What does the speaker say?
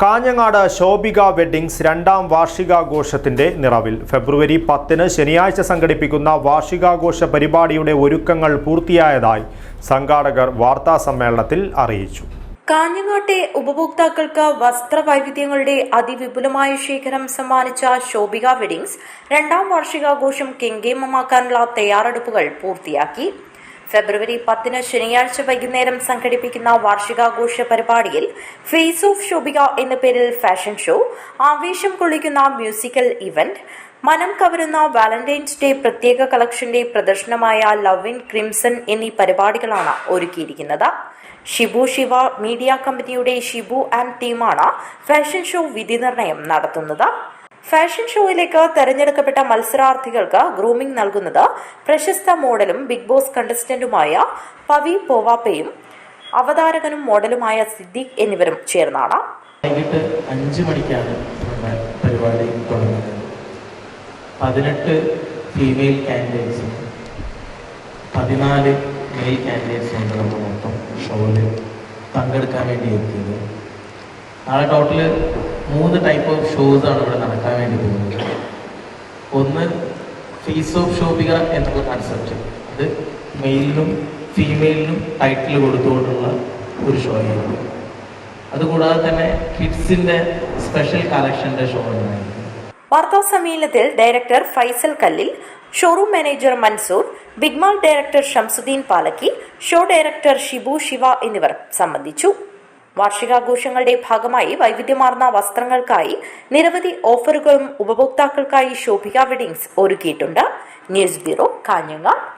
Kanhangad Shobhika weddings രണ്ടാം വാർഷികാഘോഷത്തിന്റെ നിറവിൽ. ഫെബ്രുവരി പത്തിന് ശനിയാഴ്ച സംഘടിപ്പിക്കുന്ന വാർഷികാഘോഷ പരിപാടിയുടെ ഒരുക്കങ്ങൾ പൂർത്തിയായതായി സംഘാടകർ വാർത്താ സമ്മേളനത്തിൽ അറിയിച്ചു. കാഞ്ഞങ്ങാട്ടെ ഉപഭോക്താക്കൾക്ക് വസ്ത്രവൈവിധ്യങ്ങളുടെ അതിവിപുലമായ ശേഖരം സമ്മാനിച്ച ശോഭിക വെഡിങ്സ് രണ്ടാം വാർഷികാഘോഷം കെങ്കേമമാക്കാനുള്ള തയ്യാറെടുപ്പുകൾ പൂർത്തിയാക്കി. ഫെബ്രുവരി പത്തിന് ശനിയാഴ്ച വൈകുന്നേരം സംഘടിപ്പിക്കുന്ന വാർഷികാഘോഷ പരിപാടിയിൽ ഫേസ് ഓഫ് ഷോബിക എന്ന പേരിൽ ഫാഷൻ ഷോ ആവേശം കൊള്ളിക്കുന്ന മ്യൂസിക്കൽ ഇവന്റ് മനം കവരുന്ന വാലന്റൈൻസ് ഡേ പ്രത്യേക കളക്ഷന്റെ പ്രദർശനമായ ലവ് ഇൻ ക്രിംസൺ എന്നീ പരിപാടികളാണ് ഒരുക്കിയിരിക്കുന്നത്. ഷിബു ശിവ മീഡിയ കമ്പനിയുടെ ഷിബു ആൻഡ് ടീമാണ് ഫാഷൻ ഷോ വിധി നിർണയം നടത്തുന്നത്. ഫാഷൻ ഷോയിലേക്ക് തെരഞ്ഞെടുക്കപ്പെട്ട മത്സരാർത്ഥികൾക്ക് ഗ്രൂമിംഗ് നൽകുന്നത് പ്രശസ്ത മോഡലും ബിഗ് ബോസ് കണ്ടസ്റ്റന്റുമായ പവി പോവാപ്പയും അവതാരകനും മോഡലുമായ സിദ്ദിഖ് എന്നിവരും ചേർന്നാണ്. വൈകിട്ട് അഞ്ച് മണിക്കാണ് പരിപാടി തുടങ്ങുന്നത്. പതിനെട്ട് ഫീമെയിൽ കാൻഡിഡേറ്റ്സും പതിനാല് മെയിൽ കാൻഡിഡേറ്റ്സും ഉണ്ട് നമ്മൾ മൊത്തം ഷോയിൽ പങ്കെടുക്കാൻ വേണ്ടി എത്തിയത്. നാളെ ടോട്ടൽ മൂന്ന് ടൈപ്പ് ഓഫ് ഷോസ് ആണ് ഇവിടെ നടക്കാൻ വേണ്ടി പോകുന്നത്. ഒന്ന് ഫീസ് ഓഫ് ഷോപിക എന്നുള്ള കൺസെപ്റ്റ് അത് മെയിലിനും ഫീമെയിലിനും ടൈറ്റിൽ കൊടുത്തുകൊണ്ടുള്ള ഒരു ഷോ ആയിരുന്നു. അതുകൂടാതെ തന്നെ കിഡ്സിന്റെ സ്പെഷ്യൽ കളക്ഷന്റെ ഷോ ഉണ്ടായിരുന്നു വാർത്താ സമ്മേളനത്തിൽ ഡയറക്ടർ ഫൈസൽ കല്ലിൽ showroom manager Mansoor big mall director Shamsuddeen Palakki show director Shibu Shiva എന്നിവർ സംബന്ധിച്ചു. വാർഷികാഘോഷങ്ങളുടെ ഭാഗമായി വൈവിധ്യമാർന്ന വസ്ത്രങ്ങൾക്കായി നിരവധി ഓഫറുകളും ഉപഭോക്താക്കൾക്കായി ശോഭിക വെഡിങ്സ് ഒരുക്കിയിട്ടുണ്ട്. News bureau Kanhangad.